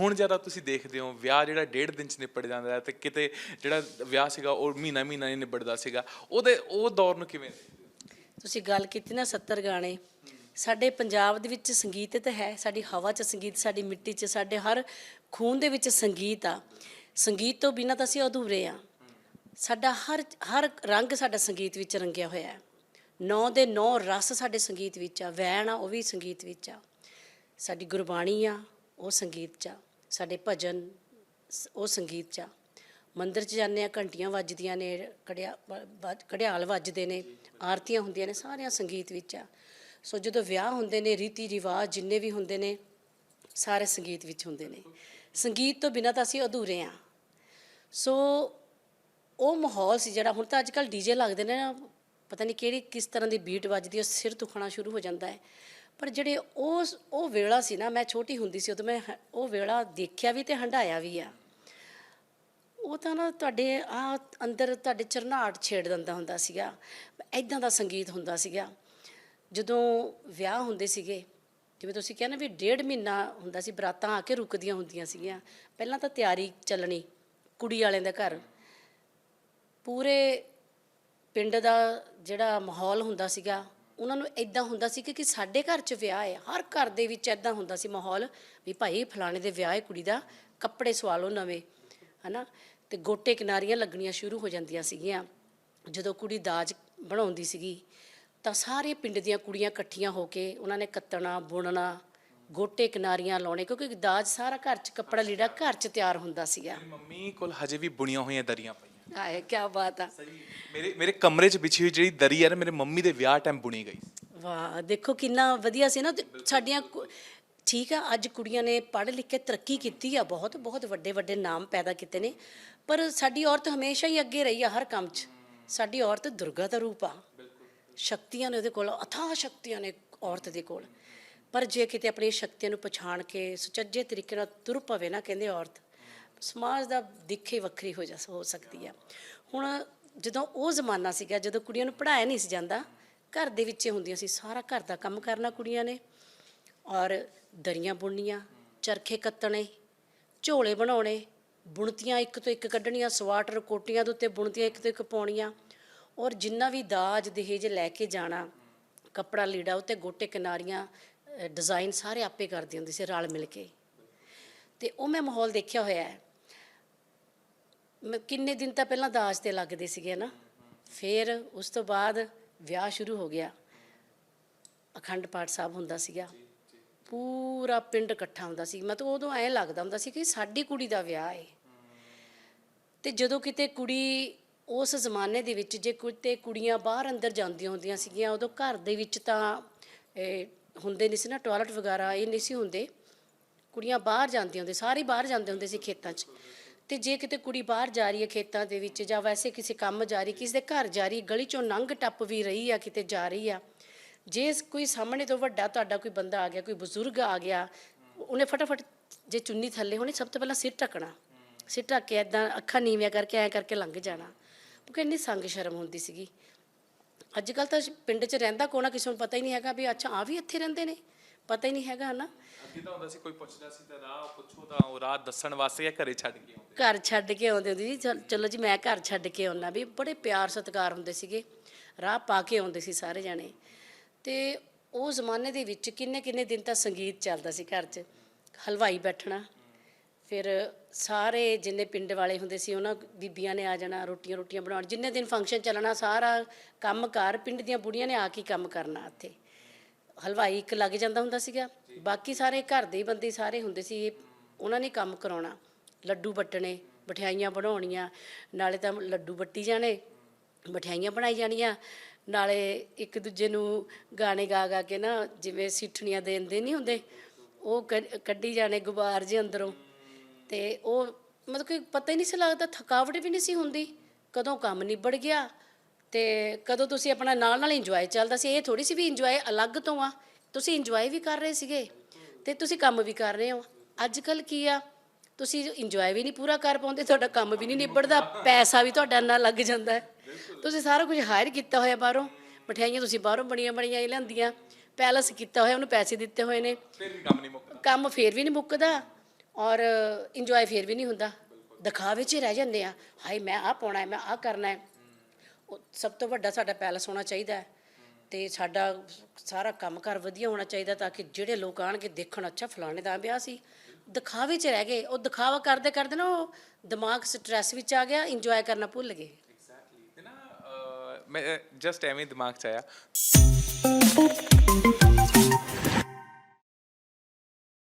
ਹੁਣ ਜ਼ਿਆਦਾ ਤੁਸੀਂ ਦੇਖਦੇ ਹੋ, ਵਿਆਹ ਜਿਹੜਾ ਡੇਢ ਦਿਨ ਚ ਨਿਪਟ ਜਾਂਦਾ ਹੈ ਤੇ ਕਿਤੇ ਜਿਹੜਾ ਵਿਆਹ ਸੀਗਾ, ਉਹ ਮਹੀਨਾ ਮਹੀਨਾ ਨਹੀਂ ਨਿਬੜਦਾ ਸੀਗਾ, ਉਹਦੇ, ਉਹ ਦੌਰ ਨੂੰ ਕਿਵੇਂ ਤੁਸੀਂ ਗੱਲ ਕੀਤੀ ਨਾ 70 ਗਾਣੇ, ਸਾਡੇ ਪੰਜਾਬ ਦੇ ਵਿੱਚ ਸੰਗੀਤ ਤਾਂ ਹੈ, ਸਾਡੀ ਹਵਾ 'ਚ ਸੰਗੀਤ, ਸਾਡੀ ਮਿੱਟੀ 'ਚ, ਸਾਡੇ ਹਰ ਖੂਨ ਦੇ ਵਿੱਚ ਸੰਗੀਤ ਆ। ਸੰਗੀਤ ਤੋਂ ਬਿਨਾਂ ਤਾਂ ਅਸੀਂ ਅਧੂਰੇ ਆ। ਸਾਡਾ ਹਰ ਹਰ ਰੰਗ ਸਾਡਾ ਸੰਗੀਤ ਵਿੱਚ ਰੰਗਿਆ ਹੋਇਆ ਹੈ। ਨੌ ਦੇ ਨੌ ਰਸ ਸਾਡੇ ਸੰਗੀਤ ਵਿੱਚ ਆ, ਵੈਣ ਆ, ਉਹ ਵੀ ਸੰਗੀਤ ਵਿੱਚ ਆ। ਸਾਡੀ ਗੁਰਬਾਣੀ ਆ, ਉਹ ਸੰਗੀਤ 'ਚ ਆ। ਸਾਡੇ ਭਜਨ, ਸ- ਉਹ ਸੰਗੀਤ 'ਚ ਆ। ਮੰਦਿਰ 'ਚ ਜਾਂਦੇ ਆ, ਘੰਟੀਆਂ ਵੱਜਦੀਆਂ ਨੇ ਕੜਿਆ ਵ- ਵੱਜ- ਘੜਿਆਲ ਵੱਜਦੇ ਨੇ, ਆਰਤੀਆਂ ਹੁੰਦੀਆਂ ਨੇ, ਸਾਰਿਆਂ ਸੰਗੀਤ ਵਿੱਚ ਆ। ਸੋ ਜਦੋਂ ਵਿਆਹ ਹੁੰਦੇ ਨੇ, ਰੀਤੀ ਰਿਵਾਜ ਜਿੰਨੇ ਵੀ ਹੁੰਦੇ ਨੇ, ਸਾਰੇ ਸੰਗੀਤ ਵਿੱਚ ਹੁੰਦੇ ਨੇ। ਸੰਗੀਤ ਤੋਂ ਬਿਨਾਂ ਤਾਂ ਅਸੀਂ ਅਧੂਰੇ ਆ। ਸੋ ਉਹ ਮਾਹੌਲ ਸੀ ਜਿਹੜਾ, ਹੁਣ ਤਾਂ ਅੱਜ ਕੱਲ ਡੀਜੇ ਲੱਗਦੇ ਨੇ ਨਾ, ਪਤਾ ਨਹੀਂ ਕਿਹੜੀ ਕਿਸ ਤਰ੍ਹਾਂ ਦੀ ਬੀਟ ਵੱਜਦੀ ਉਹ ਸਿਰ ਦੁਖਣਾ ਸ਼ੁਰੂ ਹੋ ਜਾਂਦਾ ਹੈ। ਪਰ ਜਿਹੜੇ ਉਸ ਉਹ ਵੇਲਾ ਸੀ ਨਾ, ਮੈਂ ਛੋਟੀ ਹੁੰਦੀ ਸੀ ਉਦੋਂ ਮੈਂ ਹ- ਉਹ ਵੇਲਾ ਦੇਖਿਆ ਵੀ ਤੇ ਹੰਡਾਇਆ ਵੀ ਆ। ਉਹ ਤਾਂ ਨਾ ਤੁਹਾਡੇ ਆ ਅੰਦਰ ਤੁਹਾਡੇ ਚਰਨਾਟ ਛੇੜ ਦਿੰਦਾ ਹੁੰਦਾ ਸੀਗਾ। ਐਦਾਂ ਦਾ ਸੰਗੀਤ ਹੁੰਦਾ ਸੀਗਾ। ਜਦੋਂ ਵਿਆਹ ਹੁੰਦੇ ਸੀਗੇ, ਜਿਵੇਂ ਤੁਸੀਂ ਕਿਹਾ ਨਾ ਵੀ ਡੇਢ ਮਹੀਨਾ ਹੁੰਦਾ ਸੀ, ਬਰਾਤਾਂ ਆ ਕੇ ਰੁਕਦੀਆਂ ਹੁੰਦੀਆਂ ਸੀਗੀਆਂ। ਪਹਿਲਾਂ ਤਾਂ ਤਿਆਰੀ ਚੱਲਣੀ, ਕੁੜੀ ਵਾਲਿਆਂ ਦੇ ਘਰ। ਪੂਰੇ ਪਿੰਡ ਦਾ ਜਿਹੜਾ ਮਾਹੌਲ ਹੁੰਦਾ ਸੀਗਾ ਉਹਨਾਂ ਨੂੰ ਇਦਾਂ ਹੁੰਦਾ ਸੀ ਕਿ ਕਿ ਸਾਡੇ ਘਰ 'ਚ ਵਿਆਹ ਹੈ ਹਰ ਘਰ ਦੇ ਵਿੱਚ ਇਦਾਂ ਹੁੰਦਾ ਸੀ ਮਾਹੌਲ ਵੀ ਭਾਈ ਫਲਾਣੇ ਦੇ ਵਿਆਹ ਹੈ ਕੁੜੀ ਦਾ ਕੱਪੜੇ ਸਵਾ ਲਓ ਨਵੇਂ, ਹਨਾ? ਤੇ ਗੋਟੇ ਕਿਨਾਰੀਆਂ ਲੱਗਣੀਆਂ ਸ਼ੁਰੂ ਹੋ ਜਾਂਦੀਆਂ ਸੀਗੀਆਂ। ਜਦੋਂ ਕੁੜੀ ਦਾਜ ਬਣਾਉਂਦੀ ਸੀਗੀ, ਤਾਂ ਸਾਰੇ ਪਿੰਡ ਦੀਆਂ ਕੁੜੀਆਂ ਇਕੱਠੀਆਂ ਹੋ ਕੇ ਉਹਨਾਂ ਨੇ ਕੱਤਣਾ, ਬੁਣਨਾ, ਗੋਟੇ ਕਿਨਾਰੀਆਂ ਲਾਉਣੇ, ਕਿਉਂਕਿ ਦਾਜ ਸਾਰਾ ਘਰ 'ਚ, ਕੱਪੜਾ ਲੀੜਾ ਘਰ 'ਚ ਤਿਆਰ ਹੁੰਦਾ ਸੀਗਾ। ਮੰਮੀ ਕੋਲ ਹਜੇ ਵੀ ਬੁਣੀਆਂ ਹੋਈਆਂ ਦਰੀਆਂ ਪਈਆਂ। ਆਏ ਕੀ ਬਾਤ ਆ। ਮੇਰੇ ਮੇਰੇ ਕਮਰੇ 'ਚ ਵਿਛੀ ਹੋਈ ਜਿਹੜੀ ਦਰੀ ਹੈ ਨਾ ਮੇਰੇ ਮੰਮੀ ਦੇ ਵਿਆਹ ਟਾਈਮ ਬੁਣੀ ਗਈ। ਵਾਹ ਦੇਖੋ ਕਿੰਨਾ ਵਧੀਆ ਸੀ ਨਾ। ਸਾਡੀਆਂ ਠੀਕ ਆ ਅੱਜ ਕੁੜੀਆਂ ਨੇ ਪੜ੍ਹ ਲਿਖ ਕੇ ਤਰੱਕੀ ਕੀਤੀ ਆ। ਬਹੁਤ ਬਹੁਤ ਵੱਡੇ ਵੱਡੇ ਨਾਮ ਪੈਦਾ ਕੀਤੇ ਨੇ। ਪਰ ਸਾਡੀ ਔਰਤ ਹਮੇਸ਼ਾ ਹੀ ਅੱਗੇ ਰਹੀ ਆ ਹਰ ਕੰਮ 'ਚ। ਸਾਡੀ ਔਰਤ ਦੁਰਗਾ ਦਾ ਰੂਪ ਆ। ਸ਼ਕਤੀਆਂ ਨੇ ਉਹਦੇ ਕੋਲ ਅਥਾਹ ਸ਼ਕਤੀਆਂ ਨੇ ਔਰਤ ਦੇ ਕੋਲ। ਪਰ ਜੇ ਕਿਤੇ ਆਪਣੀ ਸ਼ਕਤੀਆਂ ਨੂੰ ਪਛਾਣ ਕੇ ਸੁਚੱਜੇ ਤਰੀਕੇ ਨਾਲ ਤੁਰ ਪਵੇ ਨਾ ਕਹਿੰਦੇ ਔਰਤ ਸਮਾਜ ਦਾ ਦਿੱਖ ਹੀ ਵੱਖਰੀ ਹੋ ਜਾ ਹੋ ਸਕਦੀ ਆ ਹੁਣ ਜਦੋਂ ਉਹ ਜ਼ਮਾਨਾ ਸੀਗਾ ਜਦੋਂ ਕੁੜੀਆਂ ਨੂੰ ਪੜਾਇਆ ਨਹੀਂ ਸੀ ਜਾਂਦਾ ਘਰ ਦੇ ਵਿੱਚ ਹੁੰਦੀਆਂ ਸੀ ਸਾਰਾ ਘਰ ਦਾ ਕੰਮ ਕਰਨਾ ਕੁੜੀਆਂ ਨੇ। ਔਰ ਦਰੀਆਂ ਬੁਣਨੀਆਂ ਚਰਖੇ ਕੱਤਣੇ ਝੋਲੇ ਬਣਾਉਣੇ ਬੁਣਤੀਆਂ ਇੱਕ ਤੋਂ ਇੱਕ ਕੱਢਣੀਆਂ ਸਵਾਟਰ ਕੋਟੀਆਂ ਦੇ ਉੱਤੇ ਬੁਣਤੀਆਂ ਇੱਕ ਤੋਂ ਇੱਕ ਪਾਉਣੀਆਂ। ਔਰ ਜਿੰਨਾ ਵੀ ਦਾਜ ਦਹੇਜ ਲੈ ਕੇ ਜਾਣਾ ਕੱਪੜਾ ਲੀੜਾ ਉੱਤੇ ਗੋਟੇ ਕਿਨਾਰੀਆਂ ਅ, ਡਿਜ਼ਾਈਨ ਸਾਰੇ ਆਪੇ ਕਰਦੀ ਹੁੰਦੀ ਸੀ ਰਲ ਮਿਲ ਕੇ। ਤੇ ਉਹ ਮੈਂ ਮਾਹੌਲ ਦੇਖਿਆ ਹੋਇਆ ਹੈ। ਕਿੰਨੇ ਦਿਨ ਤਾਂ ਪਹਿਲਾਂ ਦਾਜ ਤੇ ਲੱਗਦੇ ਸੀਗੇ ਨਾ। ਫਿਰ ਉਸ ਤੋਂ ਬਾਅਦ ਵਿਆਹ ਸ਼ੁਰੂ ਹੋ ਗਿਆ। ਅਖੰਡ ਪਾਠ ਸਾਹਿਬ ਹੁੰਦਾ ਸੀਗਾ। ਪੂਰਾ ਪਿੰਡ ਇਕੱਠਾ ਹੁੰਦਾ ਸੀ। ਮਤਲਬ ਉਦੋਂ ਐਂ ਲੱਗਦਾ ਹੁੰਦਾ ਸੀ ਕਿ ਸਾਡੀ ਕੁੜੀ ਦਾ ਵਿਆਹ ਹੈ ਤੇ ਜਦੋਂ ਕਿਤੇ ਕੁੜੀ ਉਸ ਜ਼ਮਾਨੇ ਦੇ ਵਿੱਚ ਜੇ ਕਿਤੇ ਕੁੜੀਆਂ ਬਾਹਰ ਅੰਦਰ ਜਾਂਦੀਆਂ ਹੁੰਦੀਆਂ ਸੀਗੀਆਂ, ਉਦੋਂ ਘਰ ਦੇ ਵਿੱਚ ਤਾਂ ਹੁੰਦੇ ਨਹੀਂ ਸੀ ਨਾ ਟਾਇਲਟ ਵਗੈਰਾ, ਇਹ ਨਹੀਂ ਸੀ ਹੁੰਦੇ। ਕੁੜੀਆਂ ਬਾਹਰ ਜਾਂਦੀਆਂ ਹੁੰਦੇ, ਸਾਰੇ ਬਾਹਰ ਜਾਂਦੇ ਹੁੰਦੇ ਸੀ ਖੇਤਾਂ 'ਚ। ਤੇ ਜੇ ਕਿਤੇ ਕੁੜੀ ਬਾਹਰ ਜਾ ਰਹੀ ਹੈ ਖੇਤਾਂ ਦੇ ਵਿੱਚ ਜਾਂ ਵੈਸੇ ਕਿਸੇ ਕੰਮ ਜਾ ਰਹੀ, ਕਿਸੇ ਦੇ ਘਰ ਜਾ ਰਹੀ, ਗਲੀ 'ਚੋਂ ਲੰਘ ਟੱਪ ਵੀ ਰਹੀ ਆ, ਕਿਤੇ ਜਾ ਰਹੀ ਆ, ਜੇ ਕੋਈ ਸਾਹਮਣੇ ਤੋਂ ਵੱਡਾ ਤੁਹਾਡਾ ਕੋਈ ਬੰਦਾ ਆ ਗਿਆ, ਕੋਈ ਬਜ਼ੁਰਗ ਆ ਗਿਆ, ਉਹਨੇ ਫਟਾਫਟ ਜੇ ਚੁੰਨੀ ਥੱਲੇ ਹੋਣੀ, ਸਭ ਤੋਂ ਪਹਿਲਾਂ ਸਿਰ ਢੱਕਣਾ। ਸਿਰ ਢੱਕ ਕੇ ਐਦਾਂ ਅੱਖਾਂ ਨੀਵੀਆਂ ਕਰਕੇ, ਐਂ ਕਰਕੇ ਲੰਘ ਜਾਣਾ। ਕਿਉਂਕਿ ਇੰਨੀ ਸੰਗ ਸ਼ਰਮ ਹੁੰਦੀ ਸੀਗੀ। ਅੱਜ ਕੱਲ ਤਾਂ ਪਿੰਡ 'ਚ ਰਹਿੰਦਾ ਕੋਣਾ ਕਿਸੇ ਨੂੰ ਪਤਾ ਹੀ ਨਹੀਂ ਹੈਗਾ ਵੀ ਅੱਛਾ ਆ ਵੀ ਇੱਥੇ ਰਹਿੰਦੇ ਨੇ। ਪਤਾ ਹੀ ਨਹੀਂ ਹੈਗਾ ਨਾ ਅੱਗੇ ਤਾਂ ਹੁੰਦਾ ਸੀ ਕੋਈ ਪੁੱਛਦਾ ਸੀ ਤਾਂ ਰਾਹ ਪੁੱਛੋ ਤਾਂ ਉਹ ਰਾਹ ਦੱਸਣ ਵਾਸਤੇ ਜਾਂ ਘਰੇ ਛੱਡ ਕੇ ਆਉਂਦੇ। ਘਰ ਛੱਡ ਕੇ ਆਉਂਦੇ ਹੁੰਦੇ ਸੀ। ਚਲ- ਚਲੋ ਜੀ ਮੈਂ ਘਰ ਛੱਡ ਕੇ ਆਉਣਾ ਵੀ ਬੜੇ ਪਿਆਰ ਸਤਿਕਾਰ ਹੁੰਦੇ ਸੀਗੇ। ਰਾਹ ਪਾ ਕੇ ਆਉਂਦੇ ਸੀ ਸਾਰੇ ਜਾਣੇ। ਤੇ ਉਹ ਜ਼ਮਾਨੇ ਦੇ ਵਿੱਚ ਕਿੰਨੇ ਕਿੰਨੇ ਦਿਨ ਤਾਂ ਸੰਗੀਤ ਚੱਲਦਾ ਸੀ ਘਰ 'ਚ। ਹਲਵਾਈ ਬੈਠਣਾ। ਫਿਰ ਸਾਰੇ ਜਿੰਨੇ ਪਿੰਡ ਵਾਲੇ ਹੁੰਦੇ ਸੀ ਉਹਨਾਂ ਬੀਬੀਆਂ ਨੇ ਆ ਜਾਣਾ ਰੋਟੀਆਂ ਰੋਟੀਆਂ ਬਣਾਉਣ। ਜਿੰਨੇ ਦਿਨ ਫੰਕਸ਼ਨ ਚੱਲਣਾ ਸਾਰਾ ਕੰਮ ਕਾਰ ਪਿੰਡ ਦੀਆਂ ਬੁੜੀਆਂ ਨੇ ਆ ਕੇ ਹੀ ਕੰਮ ਕਰਨਾ ਇੱਥੇ। ਹਲਵਾਈ ਇੱਕ ਲੱਗ ਜਾਂਦਾ ਹੁੰਦਾ ਸੀਗਾ। ਬਾਕੀ ਸਾਰੇ ਘਰ ਦੇ ਹੀ ਬੰਦੇ ਸਾਰੇ ਹੁੰਦੇ ਸੀ। ਉਹਨਾਂ ਨੇ ਕੰਮ ਕਰਾਉਣਾ। ਲੱਡੂ ਵੱਟਣੇ, ਮਠਿਆਈਆਂ ਬਣਾਉਣੀਆਂ। ਨਾਲੇ ਤਾਂ ਲੱਡੂ ਵੱਟੀ ਜਾਣੇ, ਮਠਿਆਈਆਂ ਬਣਾਈ ਜਾਣੀਆਂ। ਨਾਲੇ ਇੱਕ ਦੂਜੇ ਨੂੰ ਗਾਣੇ ਗਾ ਗਾ ਕੇ ਨਾ ਜਿਵੇਂ ਸਿੱਠਣੀਆਂ ਦੇਂਦੇ ਨਹੀਂ ਹੁੰਦੇ, ਉਹ ਕ ਕੱਢੀ ਜਾਣੇ ਗੁਬਾਰ ਜੇ ਅੰਦਰੋਂ। ਤੇ ਉਹ ਮਤਲਬ ਕਿ ਪਤਾ ਹੀ ਨਹੀਂ ਸੀ ਲੱਗਦਾ, ਥਕਾਵਟ ਵੀ ਨਹੀਂ ਸੀ ਹੁੰਦੀ। ਕਦੋਂ ਕੰਮ ਨਿਬੜ ਗਿਆ ਤੇ ਕਦੋਂ ਤੁਸੀਂ ਆਪਣਾ ਨਾਲ ਨਾਲ ਇੰਜੋਏ ਚੱਲਦਾ ਸੀ? ਇਹ ਥੋੜੀ ਸੀ ਵੀ ਇੰਜੋਏ ਅਲੱਗ ਤੋਂ ਆ। ਤੁਸੀਂ ਇੰਜੋਏ ਵੀ ਕਰ ਰਹੇ ਸੀਗੇ ਤੇ ਤੁਸੀਂ ਕੰਮ ਵੀ ਕਰ ਰਹੇ ਹੋ। ਅੱਜ ਕੱਲ ਕੀ ਆ? ਤੁਸੀਂ ਇੰਜੋਏ ਵੀ ਨਹੀਂ ਪੂਰਾ ਕਰ ਪਾਉਂਦੇ ਤੁਹਾਡਾ ਕੰਮ ਵੀ ਨਹੀਂ ਨਿਬੜਦਾ ਪੈਸਾ ਵੀ ਤੁਹਾਡਾ ਇੰਨਾ ਲੱਗ ਜਾਂਦਾ। ਹੈ ਤੁਸੀਂ ਸਾਰਾ ਕੁਝ ਹਾਇਰ ਕੀਤਾ ਹੋਇਆ ਬਾਹਰੋਂ। ਮਠਿਆਈਆਂ ਤੁਸੀਂ ਬਾਹਰੋਂ ਬਣੀਆਂ ਬਣੀਆਂ ਹੀ ਲਿਆਂਦੀਆਂ ਪੈਲਸ ਕੀਤਾ ਹੋਇਆ ਉਹਨੂੰ ਪੈਸੇ ਦਿੱਤੇ ਹੋਏ ਨੇ। ਫਿਰ ਵੀ ਕੰਮ ਨਹੀਂ ਮੁੱਕਦਾ। ਕੰਮ ਫੇਰ ਵੀ ਨਹੀਂ ਮੁੱਕਦਾ ਔਰ ਇੰਜੋਏ ਫੇਰ ਵੀ ਨਹੀਂ ਹੁੰਦਾ। ਦਿਖਾਵੇ 'ਚ ਹੀ ਰਹਿ ਜਾਂਦੇ ਆ। ਹਾਏ ਮੈਂ ਆਹ ਪਾਉਣਾ ਹੈ ਮੈਂ ਆਹ ਕਰਨਾ ਹੈ। ਸਭ ਤੋਂ ਵੱਡਾ ਸਾਡਾ ਪੈਲਸ ਹੋਣਾ ਚਾਹੀਦਾ ਹੈ ਤੇ ਸਾਡਾ ਸਾਰਾ ਕੰਮਕਾਰ ਵਧੀਆ ਹੋਣਾ ਚਾਹੀਦਾ ਤਾਂ ਕਿ ਜਿਹੜੇ ਲੋਕ ਆਣਗੇ ਦੇਖਣ, ਅੱਛਾ, ਫਲਾਣੇ ਦਾ ਵਿਆਹ ਸੀ। ਦਿਖਾਵੇ 'ਚ ਰਹਿ ਗਏ। ਉਹ ਦਿਖਾਵਾ ਕਰਦੇ ਕਰਦੇ ਨਾ ਉਹ ਦਿਮਾਗ ਸਟ੍ਰੈਸ ਵਿੱਚ ਆ ਗਿਆ ਇੰਜੋਏ ਕਰਨਾ ਭੁੱਲ ਗਏ। ਐਗਜ਼ੈਕਟਲੀ ਤੇ ਨਾ ਮੈਂ ਜਸਟ ਐਵੇਂ ਦਿਮਾਗ ਚ ਆਇਆ।